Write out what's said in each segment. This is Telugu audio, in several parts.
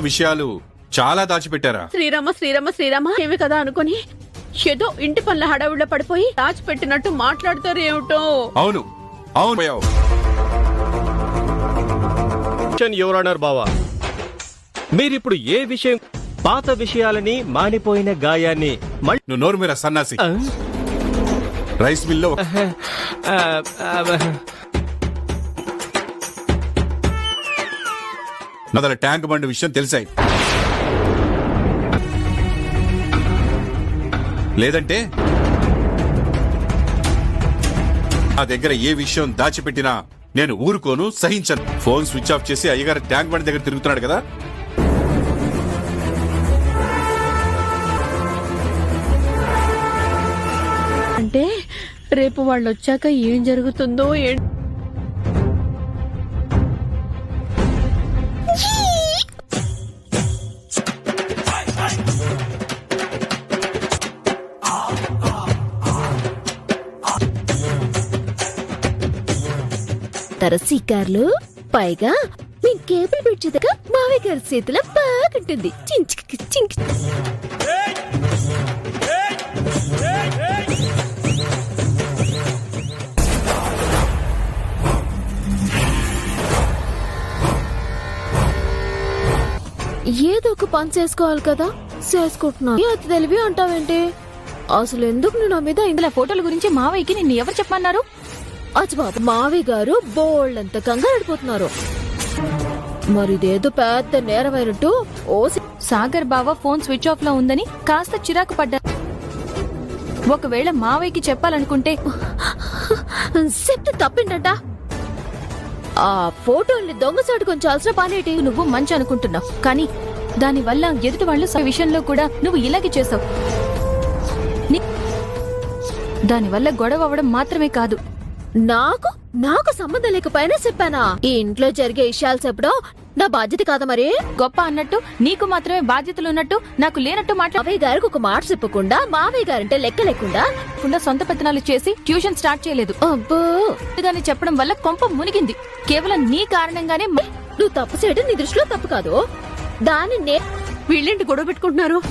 విషయాలు చాలా దాచిపెట్టారా? శ్రీరామ శ్రీరామ శ్రీరామ ఏమి కదా అనుకుని ఏదో ఇంటి పనుల హడావుడిలో పడిపోయి దాచిపెట్టినట్టు మాట్లాడతారు ఏమిటో అవును అవును. పోయావు. యువరానర్ బావా? మీరిప్పుడు ఏ విషయం పాత విషయాలని మానిపోయిన గాయాన్ని మళ్ళీ నువ్వు నోరు మీరా సన్నాసి. రైస్ మిల్లో మొదల ట్యాంక్ బండి విషయం తెలిసాయి. లేదంటే నా దగ్గర ఏ విషయం దాచిపెట్టినా నేను ఊరుకోను సహించను. ఫోన్ స్విచ్ ఆఫ్ చేసి అయ్యగారు ట్యాంక్ బండి దగ్గర తిరుగుతున్నాడు కదా. అంటే రేపు వాళ్ళు వచ్చాక ఏం జరుగుతుందో ఏం తరసీకార్లు పైగా మీ కేబుల్ పెట్టేదాకా మావయ్య గారి చేతిలో బాగుంటుంది. చించికి చింకి ఏదో ఒక పని చేసుకోవాలి కదా? చేసుకుంటున్నా అతి తెలివి అంటావేంటి? అసలు ఎందుకు నువ్వు నా మీద ఇందులో ఫోటోల గురించి మావయ్యకి నిన్ను ఎవరు చెప్పమన్నారు? అచ్చబాబు మావి గారు బోల్డంత కంగారెడిపోతున్నారు. మరి ఇదేదో పెద్ద నేరమైనట్టు ఓసి సాగర్ బావ ఫోన్ స్విచ్ ఆఫ్లో ఉందని కాస్త చిరాకు పడ్డా. ఒకవేళ మావయ్యకి చెప్పాలనుకుంటే చెప్తే తప్పిండట. ఆ ఫోటోల్ని దొంగసాటు కొంచాల్సిన పనేటి నువ్వు మంచి అనుకుంటున్నావు. కానీ దానివల్ల ఎదుటి వాళ్ళు విషయంలో కూడా నువ్వు ఇలాగే చేసావు. దానివల్ల గొడవ అవ్వడం మాత్రమే కాదు. నాకు నాకు సంబంధం లేకపోయినా చెప్పానా? ఈ ఇంట్లో జరిగే విషయాలు చెప్పడం నా బాధ్యత కాదా మరి? గొప్ప అన్నట్టు నీకు మాత్రమే బాధ్యతలు ఉన్నట్టు నాకు లేనట్టు మావయ్య గారికి ఒక మాట చెప్పకుండా మావయ్య గారంటే లెక్క లేకుండా మాట్లాడకుండా సొంత పెత్తనాలు చేసి ట్యూషన్ స్టార్ట్ చేయలేదు. అబ్బో! గాని చెప్పడం వల్ల కొంప మునిగింది. కేవలం నీ కారణంగానే మ- నువ్వు తప్పు చేయడం నీ దృష్టిలో తప్పు కాదు. దాన్ని నే వీళ్ళేంటి గొడవ పెట్టుకుంటున్నారు?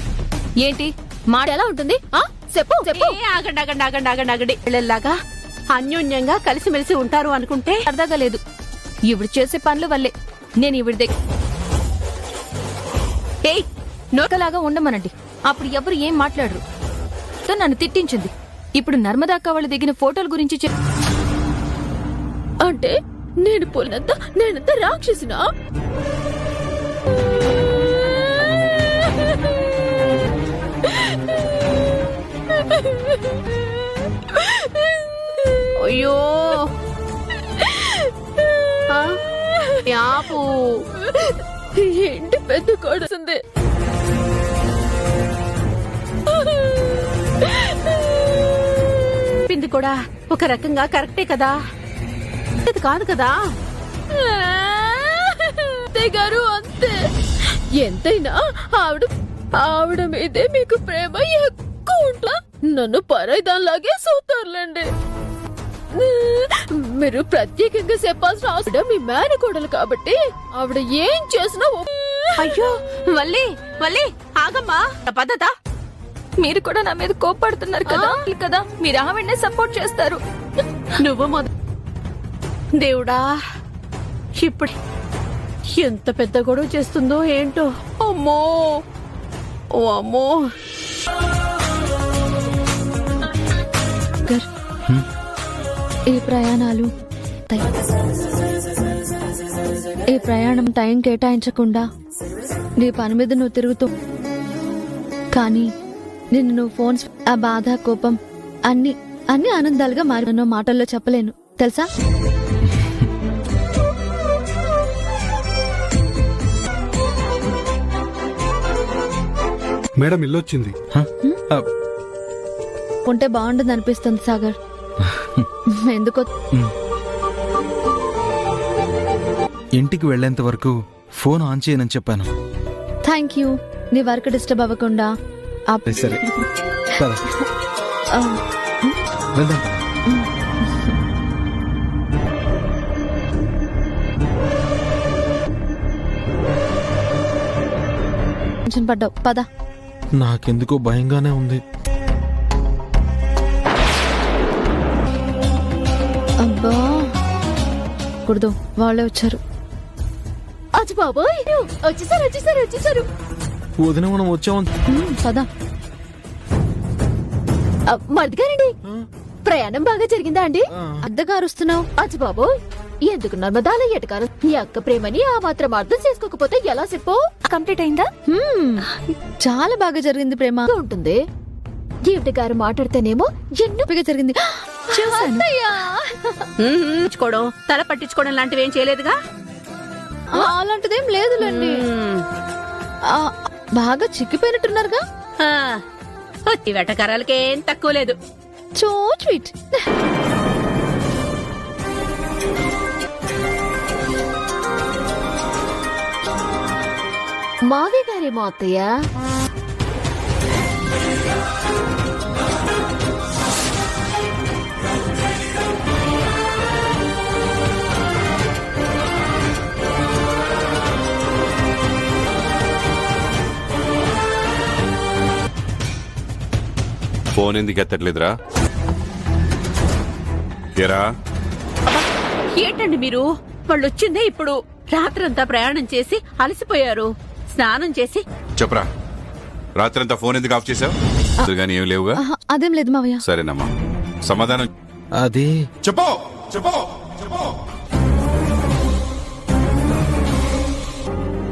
ఏంటి? మాట ఎలా ఉంటుంది? ఆ? చెప్పు చెప్పు. ఏ ఆగండి ఆగండి ఆగండి ఆగండి ఆగండి. వీళ్ళలాగా? అన్యోన్యంగా కలిసిమెలిసి ఉంటారు అనుకుంటే సరదాగా లేదు. ఇవిడు చేసే పనుల వల్లే. నేను ఇవిడి దగ్గర ఏయ్ నోకలాగా ఉండమనండి. అప్పుడు ఎవరు ఏం మాట్లాడరు. తో నన్ను తిట్టించింది. ఇప్పుడు నర్మదా కవళ దిగిన ఫోటోల గురించి చెప్ అంటే నేను పోలినంత నేనంత రాక్షసినా? పెద్ద కొడుతుంది. చెప్పింది కూడా ఒక రకంగా కరెక్టే కదా? అది కాదు కదా? గారు అంతే. ఎంతైనా ఆవిడ ఆవిడ మీదే మీకు ప్రేమ ఎక్కువ ఉంటా నన్ను పరాయిదాన్లాగే చూస్తారులేండి మీరు ప్రత్యేకంగా చెప్పాల్సిన అవసరం మీ మేనకోడలు కాబట్టి ఆవిడ ఏం చేసినా అయ్యో వల్లి వల్లి ఆగమ్మా. నా పద్ధత? మీరు కూడా నా మీద కోప్పడుతున్నారు కదా కదా మీరు ఆవిడనే సపోర్ట్ చేస్తారు. నువ్వు మొద దేవుడా ఇప్పుడు ఎంత పెద్ద గొడవ చేస్తుందో ఏంటో. అమ్మో ఓ అమ్మో. గర్, ఈ ప్రయాణాలు ఈ ప్రయాణం టైం కేటాయించకుండా నీ పని మీద నువ్వు తిరుగుతూ కానీ నిన్ను నువ్వు ఫోన్స్ ఆ బాధ కోపం అన్ని అన్ని ఆనందాలుగా మారినో మాటల్లో చెప్పలేను. తెలుసా? మేడం ఇల్లొచ్చింది ఉంటే బాగుంటుంది అనిపిస్తుంది సాగర్. ఎందుకో ఇంటికి వెళ్ళేంత వరకు ఫోన్ ఆన్ చేయనని చెప్పాను. Thank you. నీ వర్క్ డిస్టర్బ్ అవ్వకుండా ఆ- సరే. పద, ఆ, వెళ్దాం. టెన్షన్ పడ్డావు. పద. నాకెందుకో భయంగానే ఉంది. అబ్బా. కుడదు వాళ్ళే వచ్చారు. అచ్చి బాబోయ్. వచ్చేసారు వచ్చేసారు వచ్చేసారు వదిన మనం వచ్చామని పద. మరిదిగారండి ప్రయాణం బాగా జరిగిందా అండి? అద్దగా అరుస్తున్నావు అచ్చి బాబోయ్. ఎందుకు నర్మదాల ఎటకారం? నీ అక్క ప్రేమని ఆ మాత్రం అర్థం చేసుకోకపోతే ఎలా చెప్పు? కంప్లీట్ అయిందా? చాలా బాగా జరిగింది ప్రేమ. ఉంటుంది. ఈవిడ గారు మాట్లాడితేనేమో ఎన్నో హ్యాపీగా జరిగింది. తల పట్టించుకోవడం లాంటివి ఏం చేయలేదుగా? అలాంటిదేం లేదులేండి. ఆ, బాగా చిక్కిపోయినట్టున్నారుగా. ఆ, ఈ వెటకరాలకేం తక్కువ లేదు. So sweet. మావే గారేమో అత్తయ్య? ఫోన్ ఎందుకు ఎత్తట్లేదురా? ఎరా? ఏంటండి మీరు? వాళ్ళు వచ్చిందే ఇప్పుడు. రాత్రంతా ప్రయాణం చేసి అలసిపోయారు. స్నానం చేసి. చెప్పరా? రాత్రంతా ఫోన్ ఎందుకు ఆఫ్ చేసావు కానీ ఏం లేవుగా? ఆహా, అదేం లేదు మావయ్య. సరేనమ్మా. సమాధానం అదే. చెప్పు! చెప్పు! చెప్పు!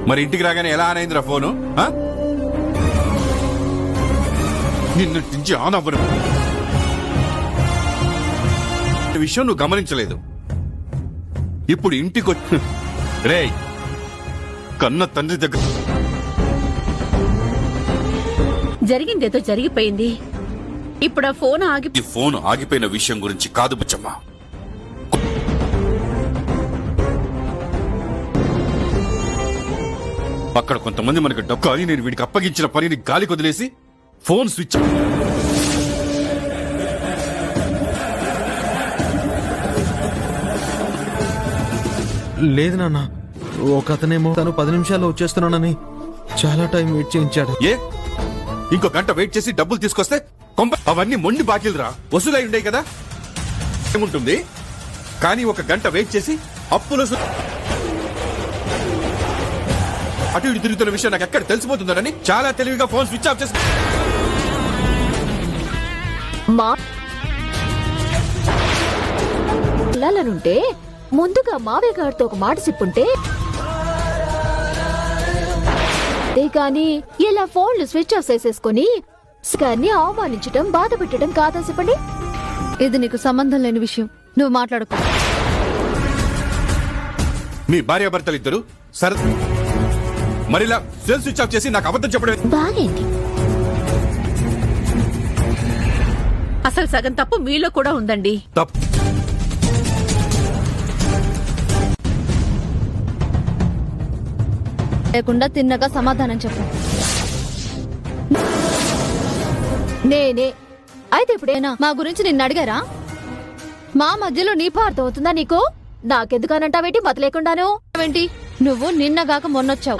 మరి ఇంటికి రాగానే ఎలా ఆన్ అయిందిరా ఫోను? ఆ? నిన్నటి నుంచి ఆన్ అవ్వను విషయం నువ్వు గమనించలేదు. ఇప్పుడు ఇంటికి వచ్చి రే కన్న తండ్రి దగ్గర జరిగిందేదో జరిగిపోయింది. ఇప్పుడు ఆ ఫోన్ ఆగి ఈ ఫోన్ ఆగిపోయిన విషయం గురించి కాదు బుచ్చమ్మ. అక్కడ కొంతమంది మనకు డబ్బు కానీ నేను వీడికి అప్పగించిన పనిని గాలికి వదిలేసి ఫోన్ స్విచ్. లేదు నాన్న ఒక అతనేమో తను పది నిమిషాల్లో వచ్చేస్తున్నానని చాలా టైం వెయిట్ చేయించాడు. ఏ? ఇంకో గంట వెయిట్ చేసి డబ్బులు తీసుకొస్తే కొంప అవన్నీ మొండి బాకీలురా వసూలై ఉండే కదా? ఏముంటుంది? కానీ ఒక గంట వెయిట్ చేసి అప్పులు అటు ఇటు తిరుగుతున్న విషయం నాకు ఎక్కడ తెలిసిపోతుందని చాలా తెలివిగా ఫోన్ స్విచ్ ఆఫ్ చేసి మా పిల్లలనుంటే ముందుగా మావయ్య గారితో ఒక మాట చెప్పుంటే అంతే కానీ ఇలా ఫోన్లు స్విచ్ ఆఫ్ చేసేసుకుని గారిని అవమానించడం బాధ పెట్టడం కాదా చెప్పండి? ఇది నీకు సంబంధం లేని విషయం. నువ్వు మాట్లాడుకో. మీ భార్యాభర్తలు ఇద్దరు సరే మరిలా సెల్ స్విచ్ ఆఫ్ చేసి నాకు అబద్ధం చెప్పడం బాగైంది అసలు సగం తప్పు మీలో కూడా ఉందండి. తప్పు. లేకుండా తిన్నగా సమాధానం చెప్పు. నేనే. అయితే ఇప్పుడేనా? ఏనా మా గురించి నిన్ను అడిగారా? మా మధ్యలో నీ అర్థమవుతుందా నీకు? నాకెందుకనంటావేంటి మత లేకుండాను ఏంటి నువ్వు నిన్నగాక మొన్నొచ్చావు.